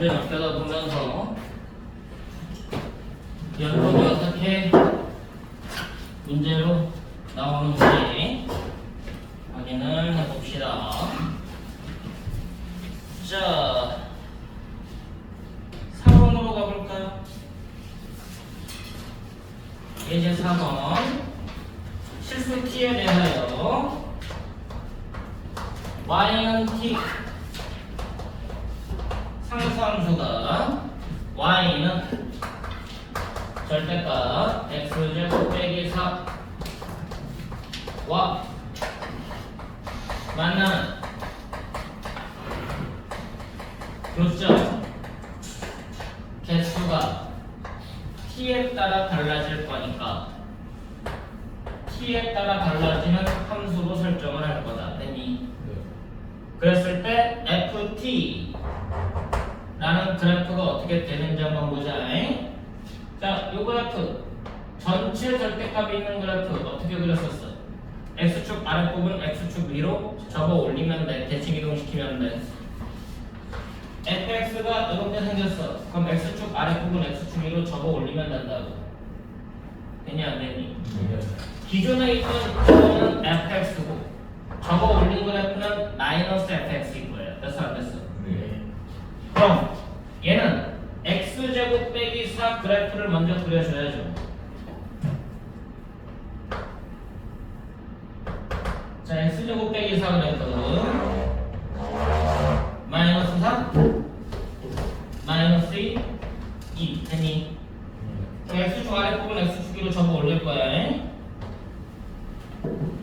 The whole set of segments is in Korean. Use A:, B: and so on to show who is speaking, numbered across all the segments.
A: 문제 맡겨다 보면서 연속이 어떻게 문제로 나오는지 확인을 해봅시다. 자, 4번으로 가볼까요? 예제 4번 실수 t에 대하여 y는 t 상수함수가 y는 절대값 x제곱 빼기 4와 만나는 교점 개수가 t에 따라 달라질 거니까 t에 따라 달라지는 함수로 설정을 할 거다. 됐니? 그랬을 때 ft 라는 그래프가 어떻게 되는지 한번 보자. 자, 요 그래프 전체 절대값이 있는 그래프 어떻게 그렸었어? x축 아랫부분 x축 위로 접어 올리면 돼. 대칭 이동시키면 돼. fx가 이렇게 생겼어. 그럼 x축 아랫부분 x축 위로 접어 올리면 된다고. 되니 안 되니? 기존에 있던 그래프는 fx고 접어 올린 그래프는 마이너스 fx일 거예요. 됐어 안 됐어? 그럼 얘는 x제곱 빼기 4 그래프를 먼저 그려줘야죠. 자, x제곱 빼기 4 그래프 마이너스 4 마이너스 2 2 되니? x축 아랫부분 x축으로 접어 올릴 거야. 4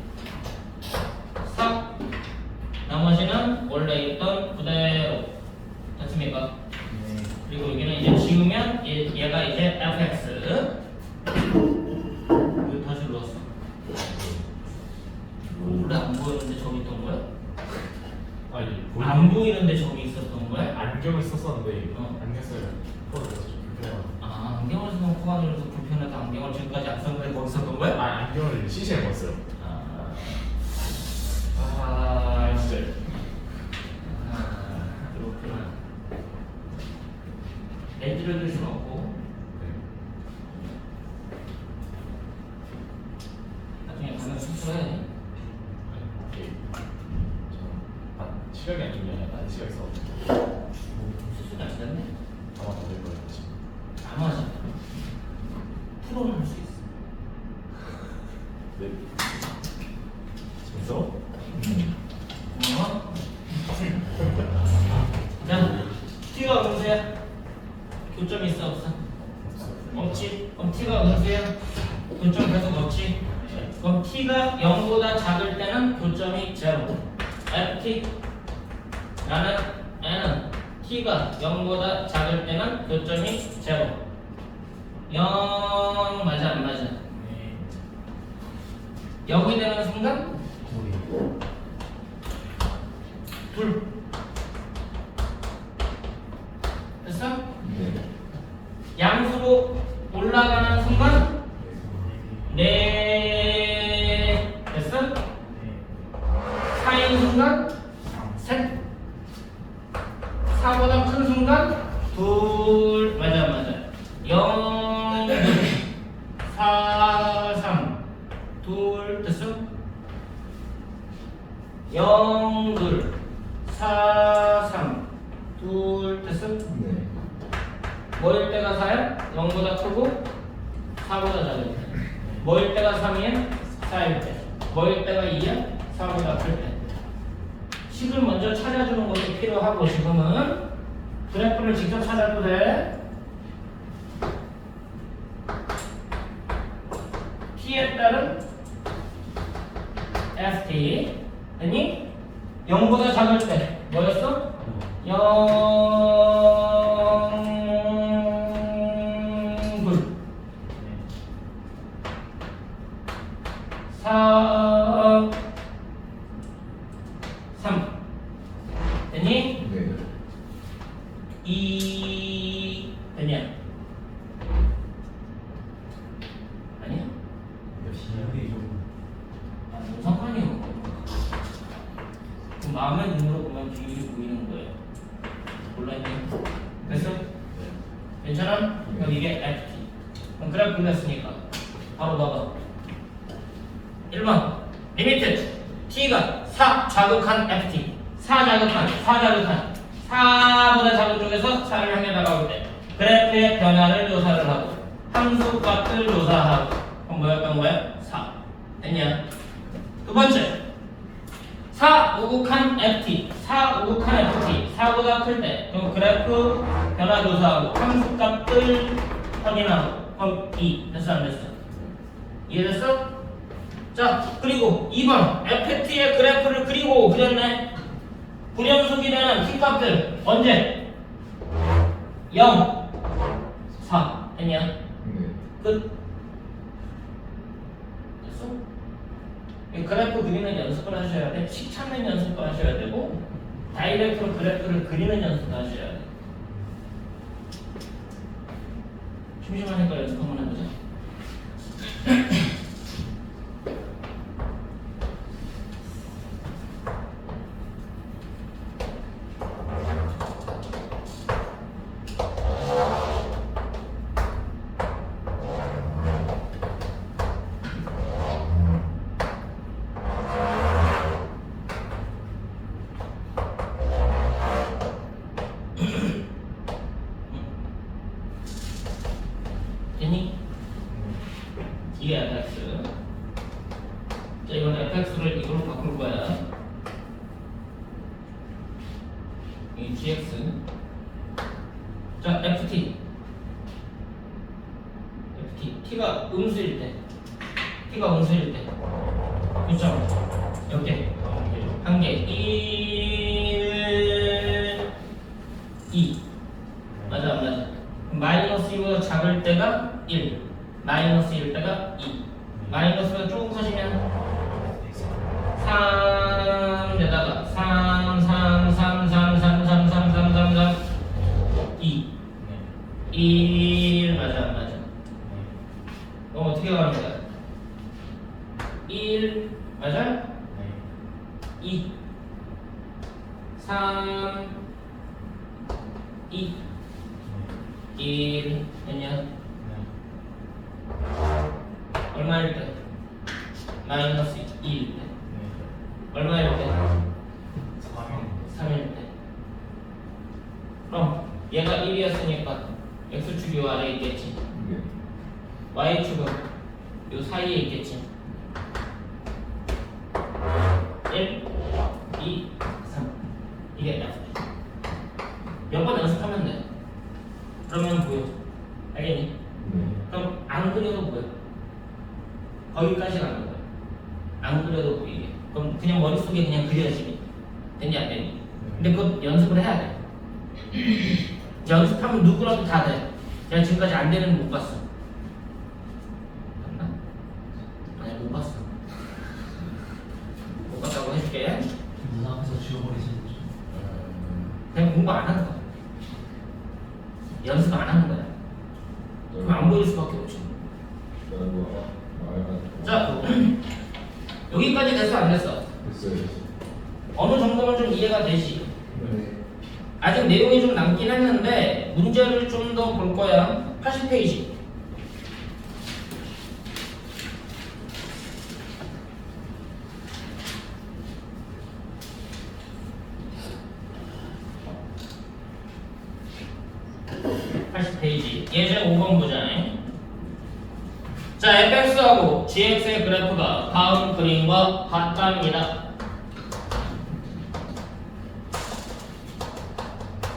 A: 7억이 아니면 한 7억
B: 있었거든요. 수술이 안
A: 지났네?
B: 아마 더될 거예요. 지금.
A: 아마 지금. 프로는 할수 있어. 올라가는 순간 네 됐어? 사인 순간 셋 사보다 큰 순간 둘 맞아 맞아 영 사, 삼, 둘 됐어? 영, 둘, 사, 삼, 둘 됐어? 뭐일 때가 4야? 0보다 크고 4보다 작을 때 뭐일 때가 3이야? 4일 때 뭐일 때가 2야? 4보다 클 때 식을 먼저 찾아주는 것도 필요하고 지금은 그래프를 직접 찾아도 돼 t에 따른 ft 아니 0보다 작을 때 뭐였어? 0 됐냐? 두 번째 4 우극한 FT 4 우극한 FT 4보다 클 때 그럼 그래프 변화 조사하고 함수 값을 확인하고 그럼 2 됐어 안 됐어? 이해됐어? 자 그리고 2번 FT의 그래프를 그리고 그렸네 불연속이 되는 T값들 언제? 0 4 했냐?
C: 네.
A: 끝 됐어? 이 그래프 그리는 연습을 하셔야 돼. 식 찾는 연습을 하셔야 되고 다이렉트로 그래프를 그리는 연습을 하셔야 돼. 심심하니까 연습 한번 해보자 그려도 보여. 거기까지 가는 거야. 안 그려도 보이게. 그럼 그냥 머릿속에 그냥 그려지니. 되니 안 되니? 근데 그거 연습을 해야 돼. 연습하면 누구라도 다 돼. 내가 지금까지 안 되는 못 봤어. 봤나? 아니 못 봤어. 못 봤다고 해줄게.
D: 눈 앞에서 지워버리시는 거죠.
A: 그냥 공부 안 하는 거야. 연습 안 하는 거야. 그럼 안 보일 수밖에 없지.
C: 결과 말가
A: 자, 여기까지 됐어 안 됐어?
C: 됐어요.
A: 어느 정도는 좀 이해가 되지.
C: 네.
A: 아직 내용이 좀 남긴 했는데 문제를 좀 더 볼 거야. 80페이지. 페이지 예제 5번 보자. 자, fx하고 gx의 그래프가 다음 그림과 같답니다.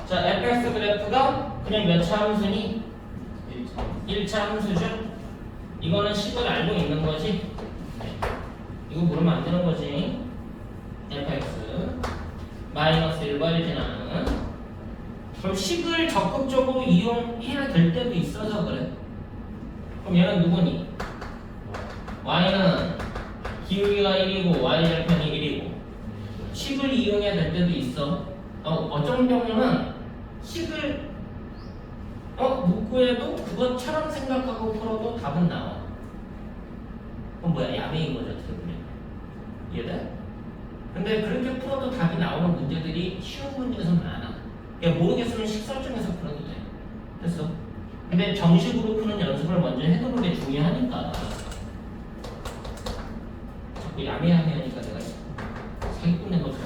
A: 자, fx 그래프가 그냥 몇 차 함수니? 1차 함수죠? 이거는 식을 알고 있는 거지? 이거 물으면 안 되는 거지? fx 마이너스 1과 1 지나는 그럼 식을 적극적으로 이용해야 될 때도 있어서 그래. 그럼 얘는 누구니? y는 기울기가 1이고 y 절편이 1이고 식을 이용해야 될 때도 있어. 어, 어떤 경우는 식을 어, 못 구해도 그것처럼 생각하고 풀어도 답은 나와. 그럼 뭐야? 야매인 거죠, 어떻게 보면. 이해돼? 근데 그렇게 풀어도 답이 나오는 문제들이 쉬운 문제에서 많아. 야 모르겠으면 식설정해서 풀어도 돼. 됐어. 근데 정식으로 푸는 연습을 먼저 해두는 게 중요하니까. 자꾸 야매야매 하니까 내가 사기꾼 낸 것처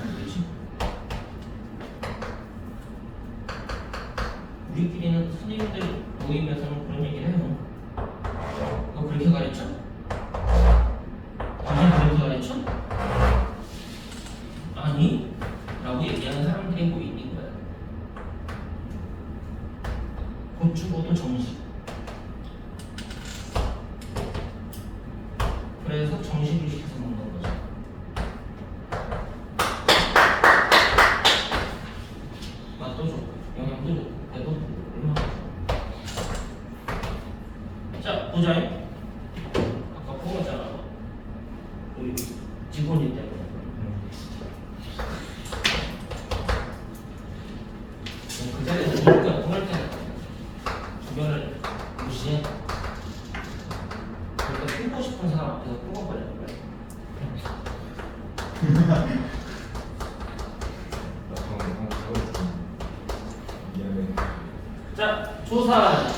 A: 보자요 아까 뽑았잖아 우리 직원이 때문에 그 자리에서 누가 통할 때는 주변을 무시해. 그러니까 끊고 싶은 사람 앞에서 끊어버리는 거야.
C: 나 방금 방금 하고 있어. 미안해.
A: 자, 조사.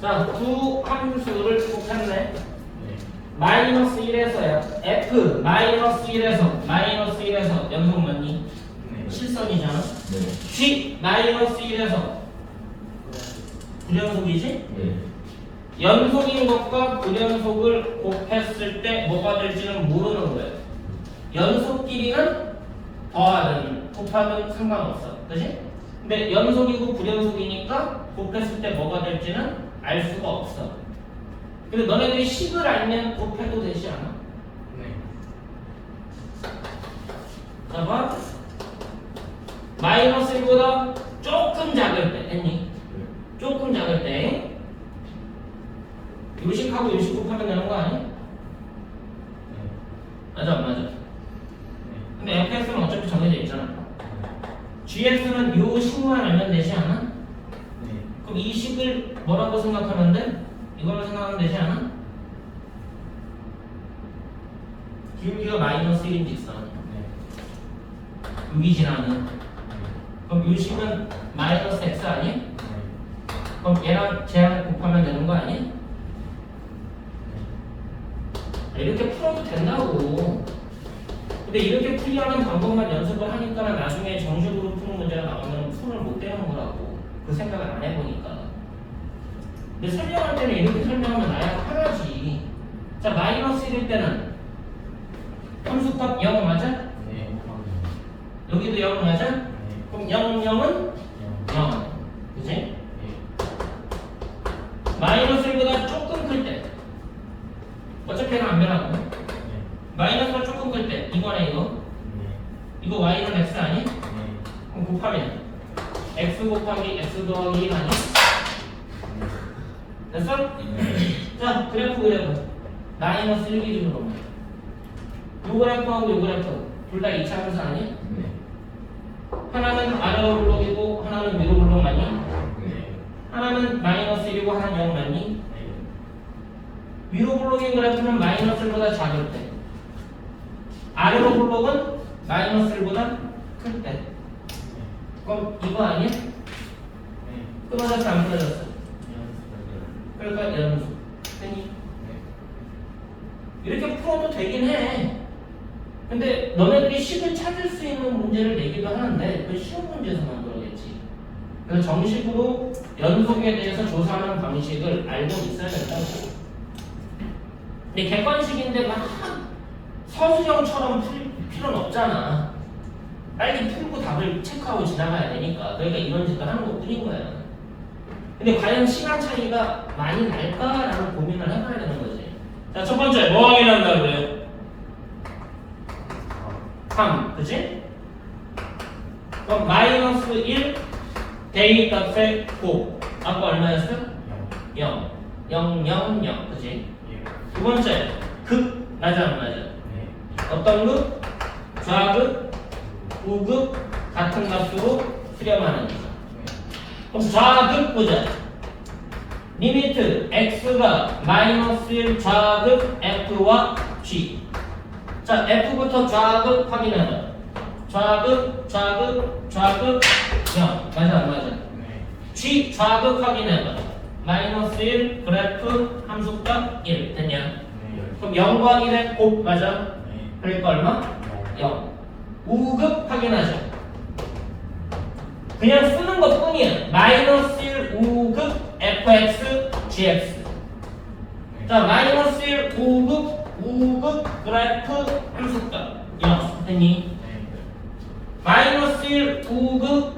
A: 자, 두 함수를 곱했네.
B: 네.
A: 마이너스 1에서요. F 마이너스 1에서 마이너스 1에서 연속 맞니?
B: 네.
A: 실선이잖아.
C: 네.
A: G 마이너스 1에서 불연속이지?
C: 네.
A: 연속인 것과 불연속을 곱했을 때 뭐가 될지는 모르는 거예요. 연속끼리는 더하든 곱하든 상관없어. 그지? 근데 연속이고 불연속이니까 곱했을 때 뭐가 될지는 알 수가 없어. 근데 너네들이 식을 알면 곱해도 되지 않아?
B: 네.
A: 봐봐. 마이너스 1보다 조금 작을 때, 했니?
C: 네.
A: 조금 작을 때 요식하고 요식 곱하면 되는 거 아니야?
B: 네.
A: 맞아 안 맞아?
B: 네.
A: 근데 fx는 어차피 정해져 있잖아 gx는 요 식만 알면 되지 않아?
B: 네.
A: 그럼 이 식을 뭐라고 생각하면 돼? 이걸로 생각하면 되지 않아? 기울기가 마이너스 1인지 있어
B: 네.
A: 여기 지나는 그럼 요 식은 마이너스 x 아니야?
B: 네.
A: 그럼 얘랑 쟤랑 곱하면 되는 거 아니야? 이렇게 풀어도 된다고. 근데 이렇게 풀이하는 방법만 연습을 하니까 나중에 정식으로 푸는 문제가 나오면 풀을 못 되는 거라고. 그 생각을 안 해보니까. 근데 설명할 때는 이렇게 설명하면 나야 하나지. 자, 마이너스 1일 때는 함수값 0 맞아?
B: 네.
A: 여기도 0 맞아?
B: 네.
A: 그럼 0, 0은 0. 그지?
B: 네.
A: 마이너스 1보다 조금 클 때. 어차피 얘는 안 변하고.
B: 네.
A: 마이너스가 조금 클 때. 이거네, 이거.
B: 네.
A: 이거 y는 x 아니?
B: 네.
A: 그럼 곱하면 x 곱하기 x 더하기 1 아니? 됐어? 자, 그래프 그래프. 마이너스 1 기준으로. 요 그래프하고 요 그래프. 둘 다 2차 함수 아니?
C: 네.
A: 하나는 아래로 블록이고 하나는 위로 블록 맞니?
C: 네.
A: 하나는 마이너스 1이고 하나는 0 맞니?
B: 네.
A: 위로 블록인 그래프는 마이너스 1보다 작을 때 아래로 블록은 마이너스 1보다 클 때 그럼 이거 아니야?
B: 네.
A: 끊어졌어 안 끊어졌어? 그러니까 연수 되니? 이렇게 풀어도 되긴 해 근데 너네들이 식을 찾을 수 있는 문제를 내기도 하는데 그 쉬운 문제에서만 그러겠지 그래서 정식으로 연속에 대해서 조사하는 방식을 알고 있어야 된다고 근데 객관식인데 막 서술형처럼 풀 필요는 없잖아. 빨리 풀고 답을 체크하고 지나가야 되니까. 그러니까 이런 짓을 하는 것 뿐인 거야. 근데 과연 시간 차이가 많이 날까라는 고민을 해봐야 되는 거지. 자, 첫 번째, 뭐 확인한다고요? 3, 그지? 그럼 마이너스 1 대입 값에 9. 아까 얼마였어? 0. 0, 0, 0. 그지? 두 번째, 극 맞아 안 맞아? 어떤 극? 좌극, 우극 같은 값으로 수렴하는 거. 그럼 좌극 보자. 리미트 x가 마이너스 1 좌극 f와 g. 자, f부터 좌극 확인해봐. 좌극, 좌극, 좌극 0 맞아 안 맞아?
B: 네.
A: G 좌극 확인해봐 마이너스 1 그래프 함수값 1 됐냐?
B: 네.
A: 그럼 0과 1의 곱 맞아?
B: 네.
A: 그러니까 얼마? 0 우극 확인하죠 그냥 쓰는 것 뿐이야 마이너스 1 우극 fx gx 자 마이너스 1 우극 우극 그래프 함수값 0 됐니?
B: 네.
A: 마이너스 1 우극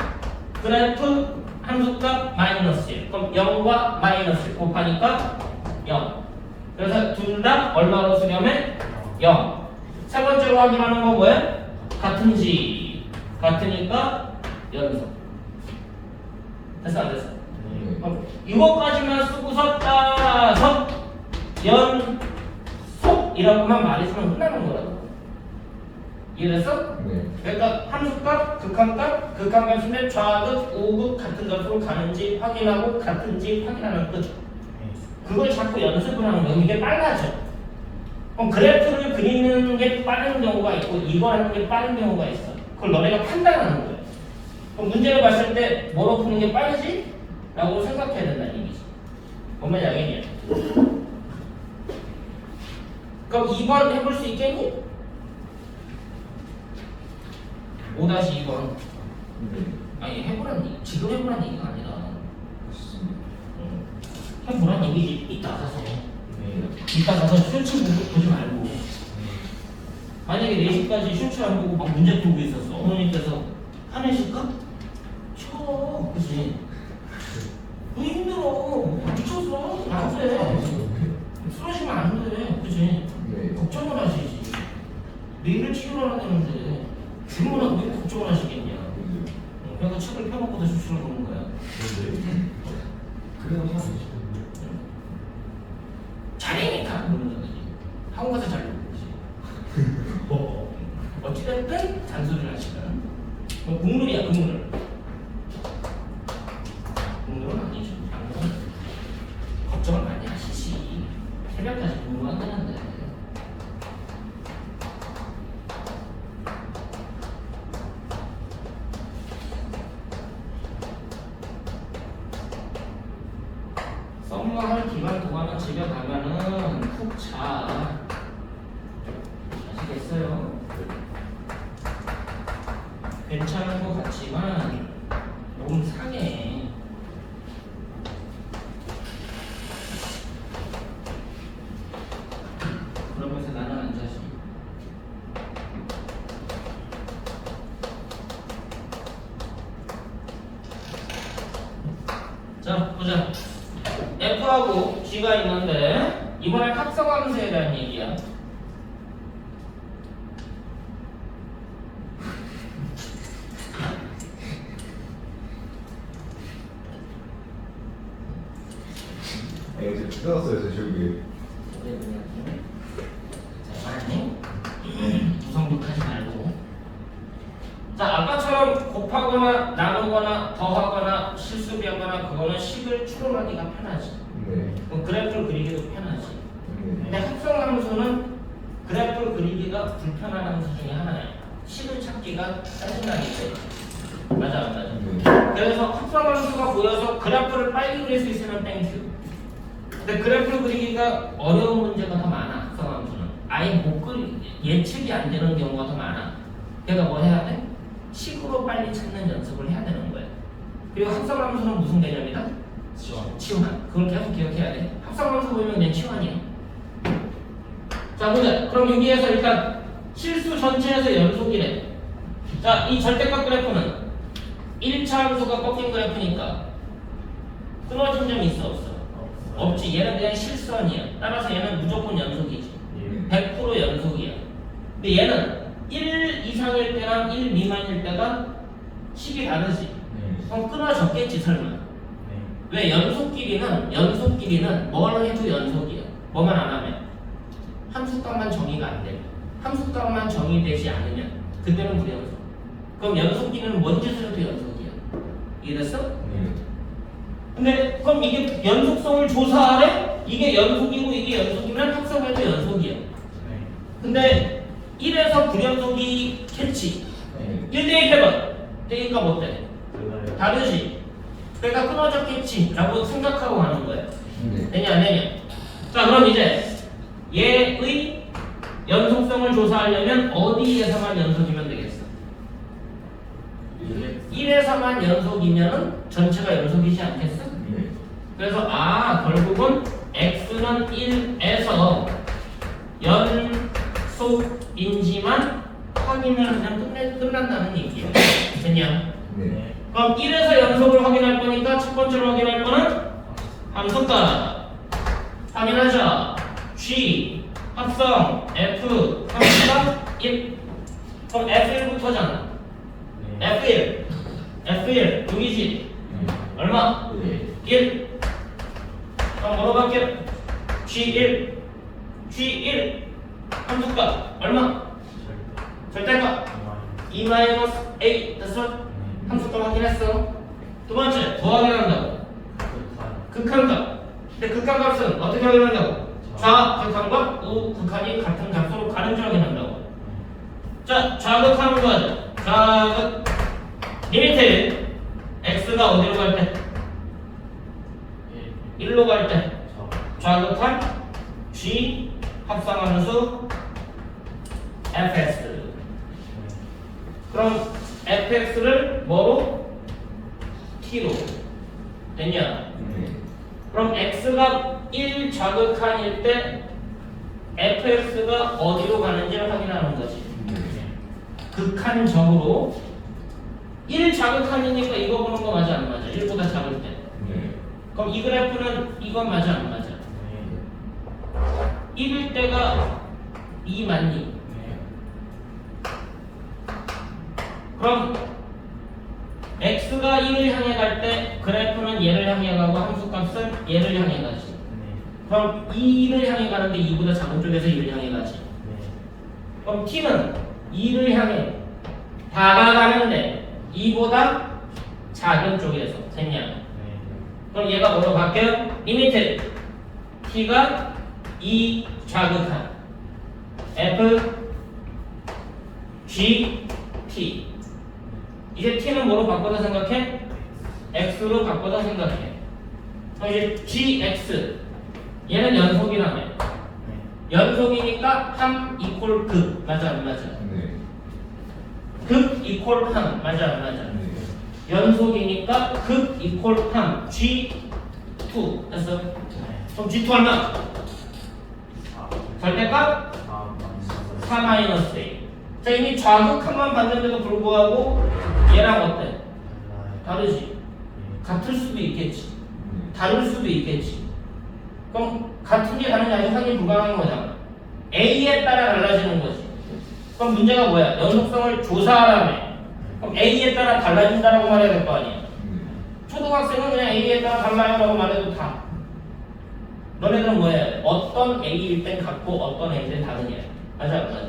A: 그래프 함수값 마이너스 1 그럼 0과 마이너스 1 곱하니까 0 그래서 둘 다 얼마로 수렴해? 0 세 번째로 확인하는 건 뭐야? 같은지 같으니까 연속 됐어 안 됐어?
B: 네.
A: 그럼 이거까지만 쓰고서 따서 연속이라고만 말해주면 끝나는 거라고 이해됐어?
C: 네.
A: 그러니까 함수값, 극한값, 극한값인데 좌극, 우극 같은 값으로 가는지 확인하고 같은지 확인하는 끝.
B: 네.
A: 그걸 자꾸 연습을 하는 거예요. 이게 빨라져. 그럼 그래프를 그리는 게 빠른 경우가 있고 이거 하는 게 빠른 경우가 있어. 그걸 너네가 판단하는 거야. 그럼 문제를 봤을 때 뭐로 푸는 게 빠르지? 라고 생각해야 된다는 얘기지. 뭔 말인지 알겠냐? 그럼 2번 해볼 수 있겠니? 5-2번
C: 네.
A: 아니 해보라는 얘기 지금 해보라는 얘기가 아니라. 해보라는 얘기지 이따 가서
B: 네.
A: 이따 가서 보고, 보지 말고 만약에 4시까지 쇼츠 안 보고 막 문제 풀고 있었어 어머니께서 화내실까? 쳐 그치? 너 힘들어. 미쳤어 안돼 쓰러지면 안 돼. 그치?
C: 네.
A: 걱정을 하시지. 내일을 치료를 하는데 얼마나 왜 걱정을 하시겠냐.
C: 네.
A: 어, 그래서 책을 펴놓고도 수술을 보는 거야.
D: 그래야 하면 되지.
A: 잘해니까 그러는 거지 학원 가서 잘 모르지. 뭐 어찌됐든 잔소리를 하시는 뭐 국룰이야 국룰 보자. F하고 G가 있는데 이번에 합성함수에 대한 얘기야.
C: 아, 이거 뜯었어요, 저 저기.
A: 구성복하지 말고. 자, 아까처럼 곱하거나 나누거나 더하거나 실수비하거나 그거는 식을 추론하기가 편하지.
C: 네.
A: 그럼 그래프를 그리기도 편하지.
C: 네.
A: 근데 합성함수는 그래프를 그리기가 불편한 함수 중에 하나야. 식을 찾기가 짜증나기 때문에. 맞아, 안 맞아?
C: 네.
A: 그래서 합성함수가 보여서 그래프를 빨리 그릴 수 있으면 땡큐. 근데 그래프를 그리기가 어려운 문제가 더 많아. 합성함수는 아예 못 그리 예측이 안 되는 경우가 더 많아. 그러니까 뭐 해야 돼? 식으로 빨리 찾는 연습을 해야 되는 거야. 그리고 합성함수는 무슨 개념이다?
B: 지원.
A: 치환. 그걸 계속 기억해야 돼. 합성함수 보면 그냥 치환이야. 자 보자. 그럼 여기에서 일단 실수 전체에서 연속이래. 자, 이 절대값 그래프는 1차 함수가 꺾인 그래프니까 끊어진 점이 있어 없어? 없지. 얘는 그냥 실선이야. 따라서 얘는 무조건 연속이지.
B: 예.
A: 100% 연속이야. 근데 얘는 1 이상일 때랑 1 미만일 때가 식이 다르지.
B: 네.
A: 그럼 끊어졌겠지 설마.
B: 네.
A: 왜 연속 길이는 연속 길이는 뭘 해도 연속이야. 뭐만 안 하면 함수값만 정의가 안 돼. 함수값만 정의되지 않으면 그때는 불연속. 그럼 연속 길이는 뭔 짓을 해도 연속이야. 이해됐어?
C: 네.
A: 근데 그럼 이게 연속성을 조사하래? 이게 연속이고 이게 연속이면 합성해도 연속이야.
B: 네.
A: 근데 1에서 불연속이 겠지.
C: 네.
A: 1대입해봐. 대입가 못 돼. 다르지. 그러니까 끊어졌겠지. 라고 생각하고 가는 거예요.
C: 네.
A: 되냐 안 되냐? 자 그럼 이제 얘의 연속성을 조사하려면 어디에서만 연속이면 되겠어? 1에서만 연속이면은 전체가 연속이지 않겠어?
C: 네.
A: 그래서 아 결국은 x는 1에서 연속인지만 확인을 하면 끝내, 끝난다는 얘기야. 됐냐?
C: 네.
A: 그럼 1에서 연속을 확인할 거니까 첫 번째로 확인할 거는 함수가 확인하자. G 합성 F 함수가 1 그럼 F1부터잖아. F1 F1 여기지 얼마?
C: 네.
A: 1 그럼 뭐로 바뀌어? G1 G1 함수가 얼마? 절대값 2 마이너스 A 됐어? 함수가 확인했어 두 번째 뭐 확인한다고? 극한값 근데 극한값은 어떻게 확인한다고? 좌극한과 우극한이 같은 값으로 가는지 확인한다고 자 좌극하는 거 하자 좌극 리미트 x가 어디로 갈 때? 1로 갈 때 좌극한 g 합성함수 fx 그럼 fx를 뭐로? t로 됐냐?
C: 네.
A: 그럼 x가 1 좌극한일 때 fx가 어디로 가는지를 확인하는 거지
C: 네.
A: 극한적으로 1 좌극한이니까 이거 보는 거 맞아 안 맞아? 1보다 작을 때
C: 네.
A: 그럼 이 그래프는 이건 맞아 안 맞아? 1일 때가 2 맞니? 그럼 x가 1을 향해 갈 때 그래프는 얘를 향해 가고 함수값은 얘를 향해 가지 그럼 2를 향해 가는데 2보다 작은 쪽에서 1을 향해 가지 그럼 t는 2를 향해 다가가는데 2보다 작은 쪽에서 됐냐 그럼 얘가 뭐로 바뀌어요? 리미트 t가 2 좌극한 f g t 이제 t는 뭐로 바꿔서 생각해? x로 바꿔서 생각해 그럼 이제 gx 얘는 연속이라며 연속이니까 함 이퀄 극 맞아 안 맞아?
C: 네.
A: 극 이퀄 함 맞아 안 맞아?
C: 네.
A: 연속이니까 극 이퀄 함 G2 됐어? 그럼 G2 얼마? 절대값 4 마이너스 A 자 이미 좌극함만 봤는데도 불구하고 얘랑 어때? 다르지? 같을 수도 있겠지 다를 수도 있겠지 그럼 같은 게 다른지 아닌지 확인 불가능한 거잖아 A에 따라 달라지는 거지 그럼 문제가 뭐야? 연속성을 조사하라며. 그럼 A에 따라 달라진다라고 말해야 될 거 아니야 초등학생은 그냥 A에 따라 달라요라고 말해도 다. 너네들은 뭐야? 어떤 A일 땐 같고 어떤 A일 땐 다르냐. 맞아 안 맞아?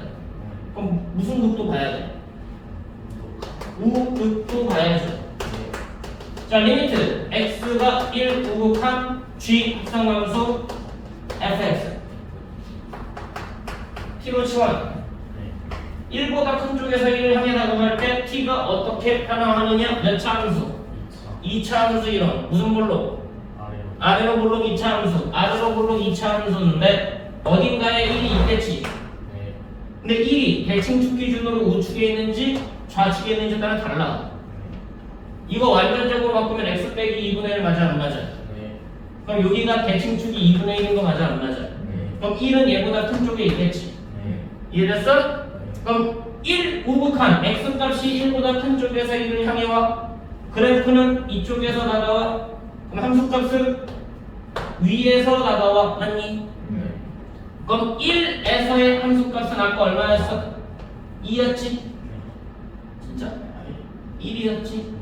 A: 그럼 무슨 극도 봐야 돼? 우극도 봐야죠. 자 리미트. X가 1 우극한 g 합성함수 fx t로 치환 1보다 큰 쪽에서 1을 향해 나가갈 때 t가 어떻게 변화하느냐? 몇 차 함수? 2차 함수 이론 무슨 볼록 아래로 볼록 2차 함수. 아래로 볼록 2차 함수인데 어딘가에 1이 있겠지. 근데 1이 대칭축 기준으로 우측에 있는지 좌측에 있는지 따라 달라. 이거 완전적으로 바꾸면 x 빼기 2분의 1 맞아 안 맞아? 그럼 여기가 대칭축이 2분의 1인 거 맞아 안 맞아? 그럼 1은 얘보다 큰 쪽에 있겠지. 이해됐어? 그럼 1 우극한 x 값이 1보다 큰 쪽에서 1을 향해 와 그래프는 이쪽에서 다가와 그럼 함수 값은 위에서 다가와 맞니? 그럼 1에서의 함수 값은 아까 얼마였어? 2였지? 진짜? 1이었지?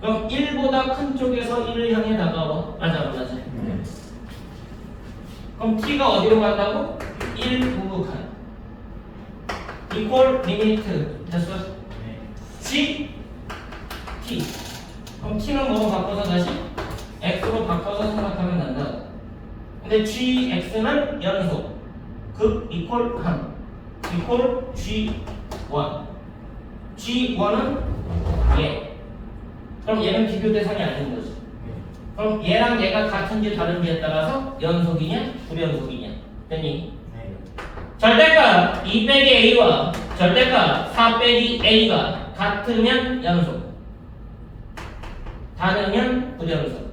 A: 그럼 1보다 큰 쪽에서 1을 향해 다가와 맞아 안 맞아? 그럼 t가 어디로 간다고? 1 우극한 이퀄 리미트 됐어? g t 그럼 t는 뭐로 바꿔서 다시? x로 바꿔서 생각하면 된다 근데 gx는 연속 극 이퀄 한 이퀄 g1 G1은 얘. 그럼 얘는 비교 대상이 아닌 거지. 그럼 얘랑 얘가 같은지 다른지에 따라서 연속이냐 불연속이냐 됐니?
B: 네.
A: 절대값 2 빼기 a와 절대값 4 빼기 a가 같으면 연속 다르면 불연속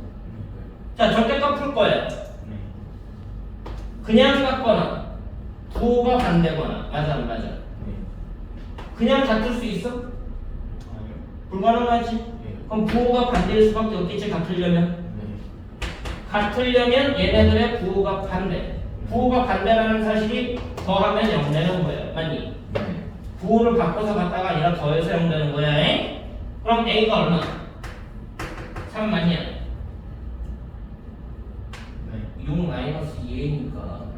A: 자 절대값 풀 거예요
B: 네.
A: 그냥 같거나 부호가 반대거나 맞아 안 맞아
B: 네.
A: 그냥 같을 수 있어? 불가능하지
B: 네.
A: 그럼 부호가 반대일 수밖에 없겠지 같으려면
B: 네.
A: 같으려면 얘네들의 부호가 반대 부호가 반대라는 사실이 더하면 0 되는 거예요 맞니?
C: 네.
A: 부호를 바꿔서 갔다가 아니라 더해서 0 되는 거야 에? 그럼 a가 얼마? 3 맞냐?
B: 네.
A: 6 마이너스 2a니까
B: 맞아요.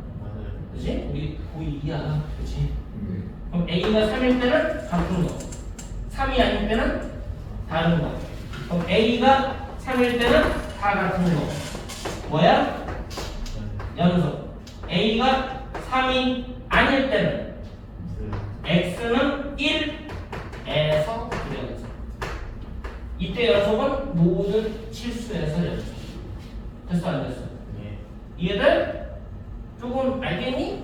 A: 그지? 우리 거의 2야 그지?
C: 네.
A: 그럼 a가 3일 때는 같은 거 3이 아닐 때는 다른 거 그럼 a가 3일 때는 다 같은 거 뭐야? 연속 a가 3이 아닐 때는 x는 1에서 9연속 이때 연속은 모든 실수에서 연속 됐어 안 됐어?
B: 네.
A: 이해돼? 조금 알겠니?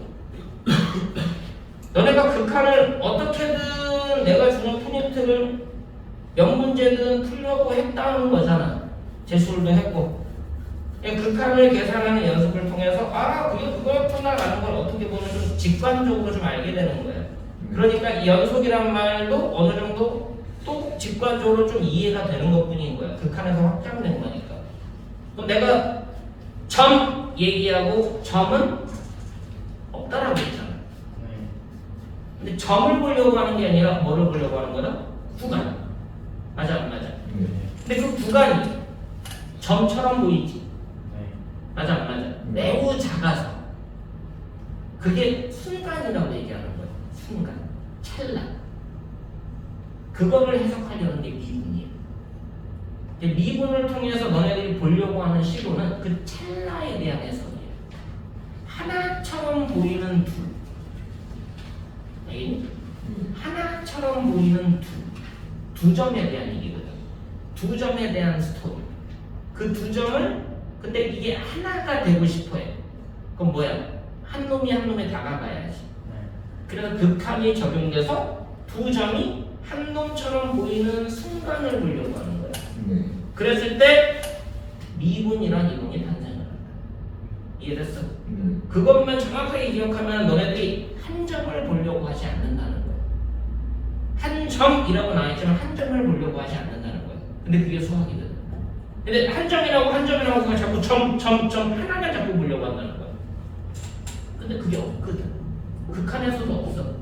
A: 너네가 극한을 어떻게든 내가 주는 포인트를 영문제든 풀려고 했다는 거잖아. 재수도 했고. 이 극한을 계산하는 연습을 통해서 아 그게 그거였구나라는 걸 어떻게 보면 좀 직관적으로 좀 알게 되는 거예요. 그러니까 이 연속이란 말도 어느 정도 또 직관적으로 좀 이해가 되는 것뿐인 거야. 극한에서 확장된 거니까. 그럼 내가 점 얘기하고 점은 없다라고 했잖아.
B: 네.
A: 근데 점을 보려고 하는 게 아니라 뭐를 보려고 하는 거다? 구간. 맞아 안 맞아?
C: 네.
A: 근데 그 구간이 점처럼 보이지.
B: 네.
A: 맞아 안 맞아? 매우 작아서 그게 순간이라고 얘기하는 거예요. 순간, 찰나. 그거를 해석하려는 게 미분이에요. 미분을 통해서 너네들이 보려고 하는 시로는 그 찰나에 대한 해석이에요. 하나처럼 보이는 둘. 알겠니? 하나처럼 보이는 두, 두 점에 대한 얘기거든. 두 점에 대한 스토리. 그 두 점을 근데 이게 하나가 되고 싶어해. 그럼 뭐야? 한 놈이 한 놈에 다가가야지.
B: 네.
A: 그래서 극한이 적용돼서 두 점이 한 놈처럼 보이는 순간을 보려고 하는 거야.
C: 네.
A: 그랬을 때 미분이란 이론이 탄생을 한다. 이해됐어?
C: 네.
A: 그것만 정확하게 기억하면 너네들이 한 점을 보려고 하지 않는다는 거야. 한 점이라고 나와있지만 한 점을 보려고 하지 않는다는 거야. 근데 그게 수학이거든. 근데 한 점이라고 한 점이라고 그냥 자꾸 점, 점, 점 하나만 자꾸 보려고 한다는 거야. 근데 그게 없거든. 극한에서도 없어.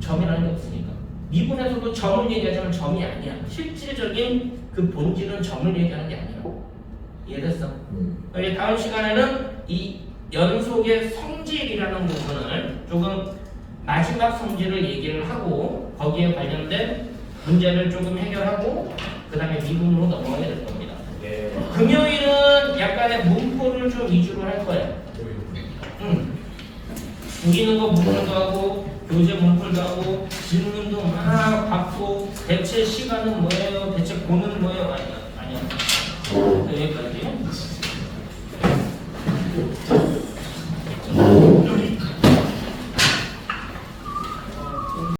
A: 점이라는 게 없으니까. 미분에서도 점을 얘기하자면 점이 아니야. 실질적인 그 본질은 점을 얘기하는 게 아니야. 이해됐어?
C: 네.
A: 이제 다음 시간에는 이 연속의 성질이라는 부분을 조금 마지막 성질을 얘기를 하고 거기에 관련된 문제를 조금 해결하고 그 다음에 미분으로 넘어가게 될 겁니다.
B: 네.
A: 금요일은 약간의 문포를 좀 위주로 할 거예요. 응. 우기는 거 묻는 거 하고 교재 문풀도 하고 질문도 막 받고 대체 시간은 뭐예요?